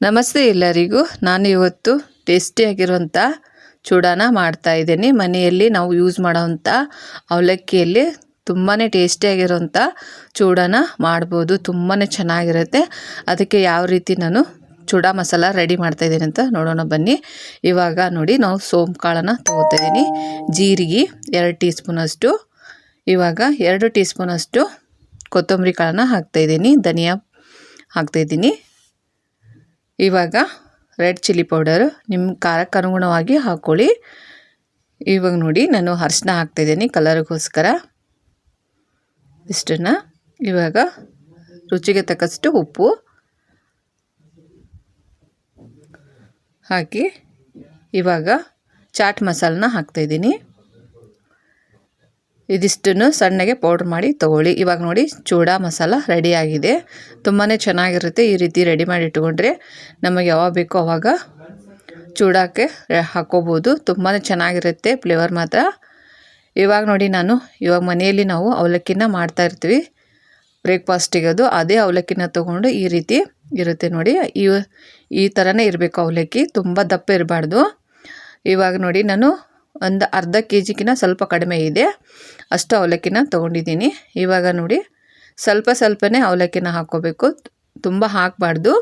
ನಮಸ್ತೆ ಎಲ್ಲರಿಗೂ. ನಾನು ಇವತ್ತು ಟೇಸ್ಟಿಯಾಗಿರುವಂಥ ಚೂಡಾನ ಮಾಡ್ತಾ ಇದ್ದೀನಿ. ಮನೆಯಲ್ಲಿ ನಾವು ಯೂಸ್ ಮಾಡೋವಂಥ ಅವಲಕ್ಕಿಯಲ್ಲಿ ತುಂಬಾ ಟೇಸ್ಟಿಯಾಗಿರುವಂಥ ಚೂಡಾನ ಮಾಡ್ಬೋದು. ತುಂಬಾ ಚೆನ್ನಾಗಿರುತ್ತೆ. ಅದಕ್ಕೆ ಯಾವ ರೀತಿ ನಾನು ಚೂಡ ಮಸಾಲ ರೆಡಿ ಮಾಡ್ತಾ ಇದ್ದೀನಿ ಅಂತ ನೋಡೋಣ ಬನ್ನಿ. ಇವಾಗ ನೋಡಿ, ನಾವು ಸೋಂಪು ಕಾಳನ್ನು ಜೀರಿಗೆ ಎರಡು ಟೀ ಸ್ಪೂನಷ್ಟು ಇವಾಗ ಎರಡು ಟೀ ಸ್ಪೂನಷ್ಟು ಕೊತ್ತಂಬರಿ ಕಾಳನ್ನು ಹಾಕ್ತಾಯಿದ್ದೀನಿ ಧನಿಯಾ ಹಾಕ್ತಾಯಿದ್ದೀನಿ ಇವಾಗ ರೆಡ್ ಚಿಲ್ಲಿ ಪೌಡರು ನಿಮ್ಮ ಖಾರಕ್ಕೆ ಅನುಗುಣವಾಗಿ ಹಾಕ್ಕೊಳ್ಳಿ ಇವಾಗ ನೋಡಿ ನಾನು ಅರಿಶಿನ ಹಾಕ್ತಾಯಿದ್ದೀನಿ ಕಲರಿಗೋಸ್ಕರ. ಇಷ್ಟನ್ನ ಇವಾಗ ರುಚಿಗೆ ತಕ್ಕಷ್ಟು ಉಪ್ಪು ಹಾಕಿ ಇವಾಗ ಚಾಟ್ ಮಸಾಲನ ಹಾಕ್ತಾಯಿದ್ದೀನಿ ಇದಿಷ್ಟನ್ನು ಸಣ್ಣಗೆ ಪೌಡ್ರ್ ಮಾಡಿ ತೊಗೊಳ್ಳಿ. ಇವಾಗ ನೋಡಿ ಚೂಡಾ ಮಸಾಲ ರೆಡಿಯಾಗಿದೆ ತುಂಬಾ ಚೆನ್ನಾಗಿರುತ್ತೆ ಈ ರೀತಿ ರೆಡಿ ಮಾಡಿ ಇಟ್ಕೊಂಡ್ರೆ ನಮಗೆ ಯಾವಾಗ ಬೇಕೋ ಅವಾಗ ಚೂಡಾಕ್ಕೆ ಹಾಕ್ಕೋಬೋದು. ತುಂಬಾ ಚೆನ್ನಾಗಿರುತ್ತೆ ಫ್ಲೇವರ್ ಮಾತ್ರ. ಇವಾಗ ನೋಡಿ ನಾನು ಇವಾಗ ಮನೆಯಲ್ಲಿ ನಾವು ಅವಲಕ್ಕಿನ ಮಾಡ್ತಾ ಇರ್ತೀವಿ. ಬ್ರೇಕ್ಫಾಸ್ಟಿಗೆ ಅದು ಅದೇ ಅವಲಕ್ಕಿನ ತೊಗೊಂಡು ಈ ರೀತಿ ಇರುತ್ತೆ ನೋಡಿ. ಈ ಈ ಥರನೇ ಇರಬೇಕು ಅವಲಕ್ಕಿ. ತುಂಬ ದಪ್ಪ ಇರಬಾರ್ದು. ಇವಾಗ ನೋಡಿ ನಾನು ಒಂದು ಅರ್ಧ ಕೆ ಜಿಗಿನ ಸ್ವಲ್ಪ ಕಡಿಮೆ ಇದೆ. ಅಷ್ಟು ಅವಲಕ್ಕಿನ ತೊಗೊಂಡಿದ್ದೀನಿ. ಇವಾಗ ನೋಡಿ, ಸ್ವಲ್ಪ ಸ್ವಲ್ಪನೇ ಅವಲಕ್ಕಿನ ಹಾಕ್ಕೋಬೇಕು. ತುಂಬ ಹಾಕಬಾರ್ದು.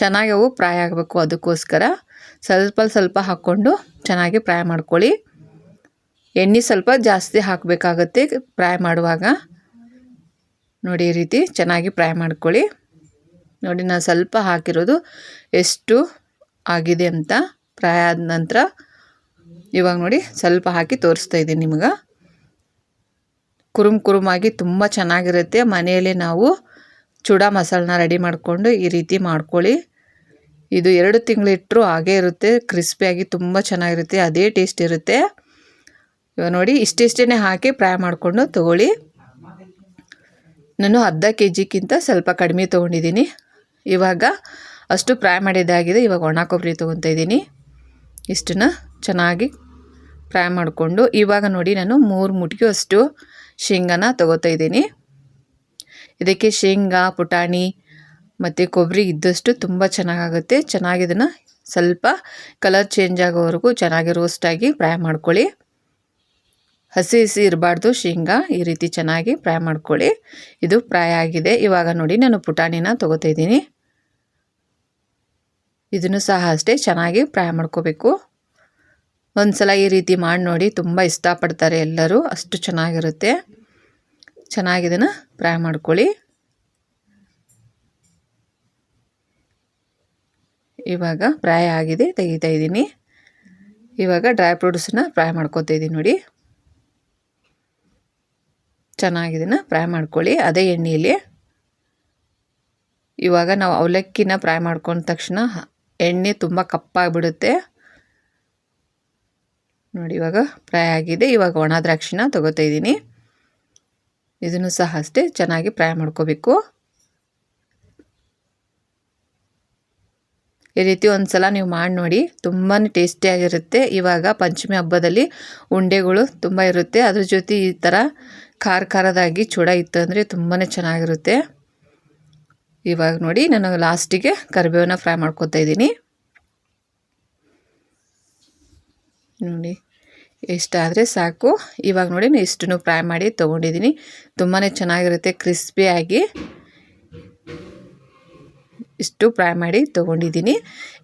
ಚೆನ್ನಾಗಿ ಅವು ಫ್ರೈ ಆಗಬೇಕು ಅದಕ್ಕೋಸ್ಕರ. ಸ್ವಲ್ಪ ಸ್ವಲ್ಪ ಹಾಕ್ಕೊಂಡು ಚೆನ್ನಾಗಿ ಫ್ರೈ ಮಾಡ್ಕೊಳ್ಳಿ. ಎಣ್ಣೆ ಸ್ವಲ್ಪ ಜಾಸ್ತಿ ಹಾಕಬೇಕಾಗತ್ತೆ ಫ್ರೈ ಮಾಡುವಾಗ. ನೋಡಿ, ಈ ರೀತಿ ಚೆನ್ನಾಗಿ ಫ್ರೈ ಮಾಡ್ಕೊಳ್ಳಿ. ನೋಡಿ, ನಾನು ಸ್ವಲ್ಪ ಹಾಕಿರೋದು ಎಷ್ಟು ಆಗಿದೆ ಅಂತ. ಫ್ರೈ ಆದ ನಂತರ ಇವಾಗ ನೋಡಿ ಸ್ವಲ್ಪ ಹಾಕಿ ತೋರಿಸ್ತಾ ಇದ್ದೀನಿ ನಿಮ್ಗೆ. ಕುರುಮ್ ಕುರುಮಾಗಿ ತುಂಬ ಚೆನ್ನಾಗಿರುತ್ತೆ. ಮನೆಯಲ್ಲಿ ನಾವು ಚೂಡ ಮಸಾಲನ ರೆಡಿ ಮಾಡಿಕೊಂಡು ಈ ರೀತಿ ಮಾಡ್ಕೊಳ್ಳಿ. ಇದು ಎರಡು ತಿಂಗಳಿಟ್ಟರು ಹಾಗೇ ಇರುತ್ತೆ. ಕ್ರಿಸ್ಪಿಯಾಗಿ ತುಂಬ ಚೆನ್ನಾಗಿರುತ್ತೆ. ಅದೇ ಟೇಸ್ಟ್ ಇರುತ್ತೆ. ಇವಾಗ ನೋಡಿ ಇಷ್ಟಿಷ್ಟೇ ಹಾಕಿ ಫ್ರೈ ಮಾಡಿಕೊಂಡು ತೊಗೊಳ್ಳಿ. ನಾನು ಅರ್ಧ ಕೆ ಜಿಗಿಂತ ಸ್ವಲ್ಪ ಕಡಿಮೆ ತೊಗೊಂಡಿದ್ದೀನಿ. ಇವಾಗ ಅಷ್ಟು ಫ್ರೈ ಮಾಡಿದ್ದಾಗಿದೆ. ಇವಾಗ ಒಣ ಕೊಬ್ಬರಿ ತೊಗೊತಾ ಇದ್ದೀನಿ. ಇಷ್ಟನ್ನು ಚೆನ್ನಾಗಿ ಫ್ರೈ ಮಾಡಿಕೊಂಡು ಇವಾಗ ನೋಡಿ ನಾನು ಮೂರು ಮುಟ್ಗಿ ಅಷ್ಟು ಶೇಂಗಾನ ತೊಗೋತಾ ಇದ್ದೀನಿ. ಇದಕ್ಕೆ ಶೇಂಗಾ, ಪುಟಾಣಿ ಮತ್ತು ಕೊಬ್ಬರಿ ಇದ್ದಷ್ಟು ತುಂಬ ಚೆನ್ನಾಗಾಗುತ್ತೆ. ಚೆನ್ನಾಗಿ ಇದನ್ನು ಸ್ವಲ್ಪ ಕಲರ್ ಚೇಂಜ್ ಆಗೋವರೆಗೂ ಚೆನ್ನಾಗಿ ರೋಸ್ಟಾಗಿ ಫ್ರೈ ಮಾಡ್ಕೊಳ್ಳಿ. ಹಸಿ ಹಸಿ ಇರಬಾರ್ದು ಶೇಂಗಾ, ಈ ರೀತಿ ಚೆನ್ನಾಗಿ ಫ್ರೈ ಮಾಡ್ಕೊಳ್ಳಿ. ಇದು ಫ್ರೈ ಆಗಿದೆ. ಇವಾಗ ನೋಡಿ ನಾನು ಪುಟಾಣಿನ ತೊಗೋತಾ ಇದ್ದೀನಿ. ಇದನ್ನು ಸಹ ಅಷ್ಟೇ ಚೆನ್ನಾಗಿ ಫ್ರೈ ಮಾಡ್ಕೋಬೇಕು. ಒಂದು ಸಲ ಈ ರೀತಿ ಮಾಡಿ ನೋಡಿ, ತುಂಬ ಇಷ್ಟಪಡ್ತಾರೆ ಎಲ್ಲರೂ. ಅಷ್ಟು ಚೆನ್ನಾಗಿರುತ್ತೆ. ಚೆನ್ನಾಗಿದನ್ನು ಫ್ರೈ ಮಾಡ್ಕೊಳ್ಳಿ. ಇವಾಗ ಫ್ರೈ ಆಗಿದೆ, ತೆಗಿತಾ ಇದ್ದೀನಿ. ಇವಾಗ ಡ್ರೈ ಫ್ರೂಟ್ಸನ್ನ ಫ್ರೈ ಮಾಡ್ಕೊತಾ ಇದ್ದೀನಿ ನೋಡಿ. ಚೆನ್ನಾಗಿದನ್ನು ಫ್ರೈ ಮಾಡ್ಕೊಳ್ಳಿ. ಅದೇ ಎಣ್ಣೆಯಲ್ಲಿ. ಇವಾಗ ನಾವು ಅವಲಕ್ಕಿನ ಫ್ರೈ ಮಾಡ್ಕೊಂಡ ತಕ್ಷಣ ಎಣ್ಣೆ ತುಂಬ ಕಪ್ಪಾಗಿಬಿಡುತ್ತೆ. ನೋಡಿ, ಇವಾಗ ಫ್ರೈ ಆಗಿದೆ. ಇವಾಗ ಒಣ ದ್ರಾಕ್ಷಿನ ತೊಗೋತಾ ಇದ್ದೀನಿ. ಇದನ್ನು ಸಹ ಅಷ್ಟೇ ಚೆನ್ನಾಗಿ ಫ್ರೈ ಮಾಡ್ಕೋಬೇಕು. ಈ ರೀತಿ ಒಂದು ಸಲ ನೀವು ಮಾಡಿ ನೋಡಿ ತುಂಬಾ ಟೇಸ್ಟಿಯಾಗಿರುತ್ತೆ ಇವಾಗ ಪಂಚಮಿ ಹಬ್ಬದಲ್ಲಿ ಉಂಡೆಗಳು ತುಂಬ ಇರುತ್ತೆ. ಅದ್ರ ಜೊತೆ ಈ ಥರ ಖಾರ ಖಾರದಾಗಿ ಚೂಡ ಇತ್ತು ಅಂದರೆ ತುಂಬಾ ಚೆನ್ನಾಗಿರುತ್ತೆ. ಇವಾಗ ನೋಡಿ, ನಾನು ಲಾಸ್ಟಿಗೆ ಕರಿಬೇವನ್ನ ಫ್ರೈ ಮಾಡ್ಕೊತಾ ಇದ್ದೀನಿ. ನೋಡಿ ಇಷ್ಟಾದರೆ ಸಾಕು. ಇವಾಗ ನೋಡಿ ನಾನು ಇಷ್ಟನ್ನು ಫ್ರೈ ಮಾಡಿ ತೊಗೊಂಡಿದ್ದೀನಿ ತುಂಬಾ ಚೆನ್ನಾಗಿರುತ್ತೆ ಕ್ರಿಸ್ಪಿಯಾಗಿ ಇಷ್ಟು ಫ್ರೈ ಮಾಡಿ ತೊಗೊಂಡಿದ್ದೀನಿ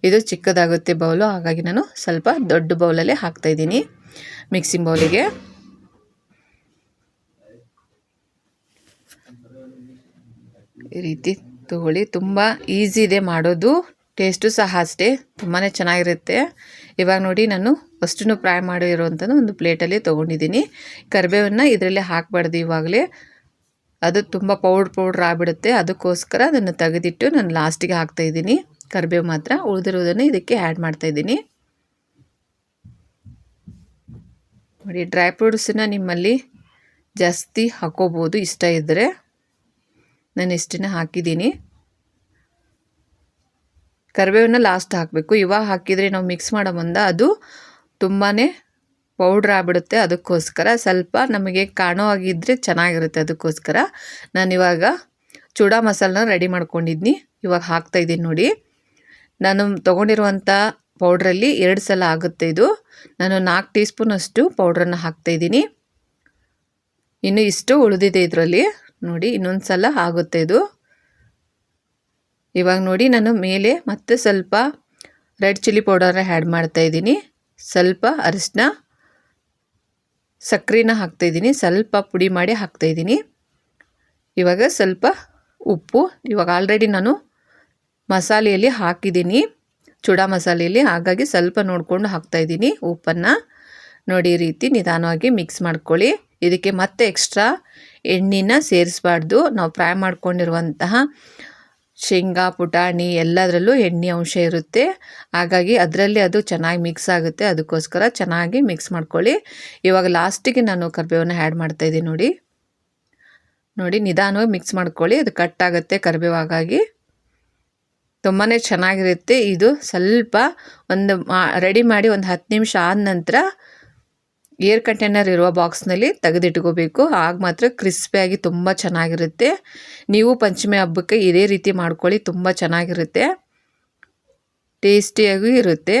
ಇದು ಚಿಕ್ಕದಾಗುತ್ತೆ ಬೌಲು, ಹಾಗಾಗಿ ನಾನು ಸ್ವಲ್ಪ ದೊಡ್ಡ ಬೌಲಲ್ಲೇ ಹಾಕ್ತಾಯಿದ್ದೀನಿ ಮಿಕ್ಸಿಂಗ್ ಬೌಲಿಗೆ. ಈ ರೀತಿ ತಗೊಳ್ಳಿ. ತುಂಬ ಈಸಿ ಇದೆ ಮಾಡೋದು. ಟೇಸ್ಟು ಸಹ ಅಷ್ಟೇ. ತುಂಬಾ ಚೆನ್ನಾಗಿರುತ್ತೆ. ಇವಾಗ ನೋಡಿ ನಾನು ಅಷ್ಟನ್ನು ಫ್ರೈ ಮಾಡಿರೋವಂಥದ್ದು ಒಂದು ಪ್ಲೇಟಲ್ಲಿ ತೊಗೊಂಡಿದ್ದೀನಿ. ಕರಿಬೇವನ್ನು ಇದರಲ್ಲಿ ಹಾಕಬಾರ್ದು ಇವಾಗಲೇ. ಅದು ತುಂಬ ಪೌಡ್ರ್ ಪೌಡ್ರ್ ಆಗಿಬಿಡುತ್ತೆ. ಅದಕ್ಕೋಸ್ಕರ ಅದನ್ನು ತೆಗೆದಿಟ್ಟು ನಾನು ಲಾಸ್ಟಿಗೆ ಹಾಕ್ತಾಯಿದ್ದೀನಿ ಕರಿಬೇವು ಮಾತ್ರ ಉಳಿದಿರೋದನ್ನು ಇದಕ್ಕೆ ಆ್ಯಡ್ ಮಾಡ್ತಾಯಿದ್ದೀನಿ ನೋಡಿ, ಡ್ರೈ ಫ್ರೂಟ್ಸನ್ನ ನಿಮ್ಮಲ್ಲಿ ಜಾಸ್ತಿ ಹಾಕೋಬೋದು ಇಷ್ಟ ಇದ್ದರೆ. ನಾನು ಇಷ್ಟನ್ನ ಹಾಕಿದ್ದೀನಿ. ಕರಿಬೇವನ್ನ ಲಾಸ್ಟ್ ಹಾಕಬೇಕು. ಇವಾಗ ಹಾಕಿದರೆ ನಾವು ಮಿಕ್ಸ್ ಮಾಡೋ ಮುಂದೆ ಅದು ತುಂಬಾ ಪೌಡ್ರ್ ಆಗಿಬಿಡುತ್ತೆ. ಅದಕ್ಕೋಸ್ಕರ ಸ್ವಲ್ಪ ನಮಗೆ ಕಾಣೋ ಆಗಿದ್ದರೆ ಚೆನ್ನಾಗಿರುತ್ತೆ ಅದಕ್ಕೋಸ್ಕರ. ನಾನು ಇವಾಗ ಚೂಡಾ ಮಸಾಲನ ರೆಡಿ ಮಾಡ್ಕೊಂಡಿದ್ನಿ. ಇವಾಗ ಹಾಕ್ತಾಯಿದ್ದೀನಿ ನೋಡಿ. ನಾನು ತೊಗೊಂಡಿರುವಂಥ ಪೌಡ್ರಲ್ಲಿ ಎರಡು ಸಲ ಆಗುತ್ತೆ ಇದು. ನಾನು ನಾಲ್ಕು ಟೀ ಸ್ಪೂನಷ್ಟು ಪೌಡ್ರನ್ನು ಹಾಕ್ತಾಯಿದ್ದೀನಿ ಇನ್ನು ಇಷ್ಟು ಉಳಿದಿದೆ ಇದರಲ್ಲಿ. ನೋಡಿ, ಇನ್ನೊಂದು ಸಲ ಆಗುತ್ತೆ ಇದು. ಇವಾಗ ನೋಡಿ ನಾನು ಮೇಲೆ ಮತ್ತೆ ಸ್ವಲ್ಪ ರೆಡ್ ಚಿಲ್ಲಿ ಪೌಡರ್ನ ಆ್ಯಡ್ ಮಾಡ್ತಾಯಿದ್ದೀನಿ ಸ್ವಲ್ಪ ಅರಿಶಿನ ಸಕ್ಕರೆನ ಹಾಕ್ತಾಯಿದ್ದೀನಿ ಸ್ವಲ್ಪ ಪುಡಿ ಮಾಡಿ ಹಾಕ್ತಾಯಿದ್ದೀನಿ ಇವಾಗ ಸ್ವಲ್ಪ ಉಪ್ಪು. ಇವಾಗ ಆಲ್ರೆಡಿ ನಾನು ಮಸಾಲೆಯಲ್ಲಿ ಹಾಕಿದ್ದೀನಿ. ಚೂಡ ಮಸಾಲೆಯಲ್ಲಿ. ಹಾಗಾಗಿ ಸ್ವಲ್ಪ ನೋಡಿಕೊಂಡು ಹಾಕ್ತಾಯಿದ್ದೀನಿ ಉಪ್ಪನ್ನು. ನೋಡಿ ರೀತಿ ನಿಧಾನವಾಗಿ ಮಿಕ್ಸ್ ಮಾಡ್ಕೊಳ್ಳಿ. ಇದಕ್ಕೆ ಮತ್ತೆ ಎಕ್ಸ್ಟ್ರಾ ಎಣ್ಣೆನ ಸೇರಿಸ್ಬಾರ್ದು. ನಾವು ಫ್ರೈ ಮಾಡ್ಕೊಂಡಿರುವಂತಹ ಶೇಂಗಾ, ಪುಟಾಣಿ ಎಲ್ಲದರಲ್ಲೂ ಎಣ್ಣೆ ಅಂಶ ಇರುತ್ತೆ. ಹಾಗಾಗಿ ಅದರಲ್ಲಿ ಅದು ಚೆನ್ನಾಗಿ ಮಿಕ್ಸ್ ಆಗುತ್ತೆ. ಅದಕ್ಕೋಸ್ಕರ ಚೆನ್ನಾಗಿ ಮಿಕ್ಸ್ ಮಾಡ್ಕೊಳ್ಳಿ. ಇವಾಗ ಲಾಸ್ಟಿಗೆ ನಾನು ಕರಿಬೇವನ್ನು ಆ್ಯಡ್ ಮಾಡ್ತಾಯಿದ್ದೀನಿ ನೋಡಿ. ನೋಡಿ, ನಿಧಾನವಾಗಿ ಮಿಕ್ಸ್ ಮಾಡ್ಕೊಳ್ಳಿ. ಅದು ಕಟ್ ಆಗುತ್ತೆ ಕರಿಬೇವು ಹಾಗಾಗಿ ತುಂಬಾ ಚೆನ್ನಾಗಿರುತ್ತೆ. ಇದು ಸ್ವಲ್ಪ ಒಂದು ರೆಡಿ ಮಾಡಿ ಒಂದು ಹತ್ತು ನಿಮಿಷ ಆದ ನಂತರ ಏರ್ ಕಂಟೈನರ್ ಇರುವ ಬಾಕ್ಸ್ನಲ್ಲಿ ತೆಗೆದಿಟ್ಕೋಬೇಕು. ಆಗ ಮಾತ್ರ ಕ್ರಿಸ್ಪಿಯಾಗಿ ತುಂಬ ಚೆನ್ನಾಗಿರುತ್ತೆ. ನೀವು ಪಂಚಮಿ ಹಬ್ಬಕ್ಕೆ ಇದೇ ರೀತಿ ಮಾಡ್ಕೊಳ್ಳಿ, ತುಂಬ ಚೆನ್ನಾಗಿರುತ್ತೆ. ಟೇಸ್ಟಿಯಾಗೂ ಇರುತ್ತೆ.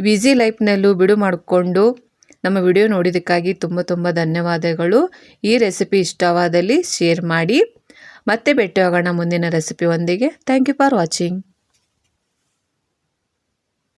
ಬ್ಯುಸಿ ಲೈಫ್ನಲ್ಲೂ ಬಿಡು ಮಾಡಿಕೊಂಡು ನಮ್ಮ ವಿಡಿಯೋ ನೋಡಿದ್ದಕ್ಕಾಗಿ ತುಂಬ ತುಂಬ ಧನ್ಯವಾದಗಳು. ಈ ರೆಸಿಪಿ ಇಷ್ಟವಾದಲ್ಲಿ ಶೇರ್ ಮಾಡಿ. ಮತ್ತೆ ಭೇಟಿಯಾಗೋಣ ಮುಂದಿನ ರೆಸಿಪಿ ಒಂದಿಗೆ ಥ್ಯಾಂಕ್ ಯು ಫಾರ್ ವಾಚಿಂಗ್.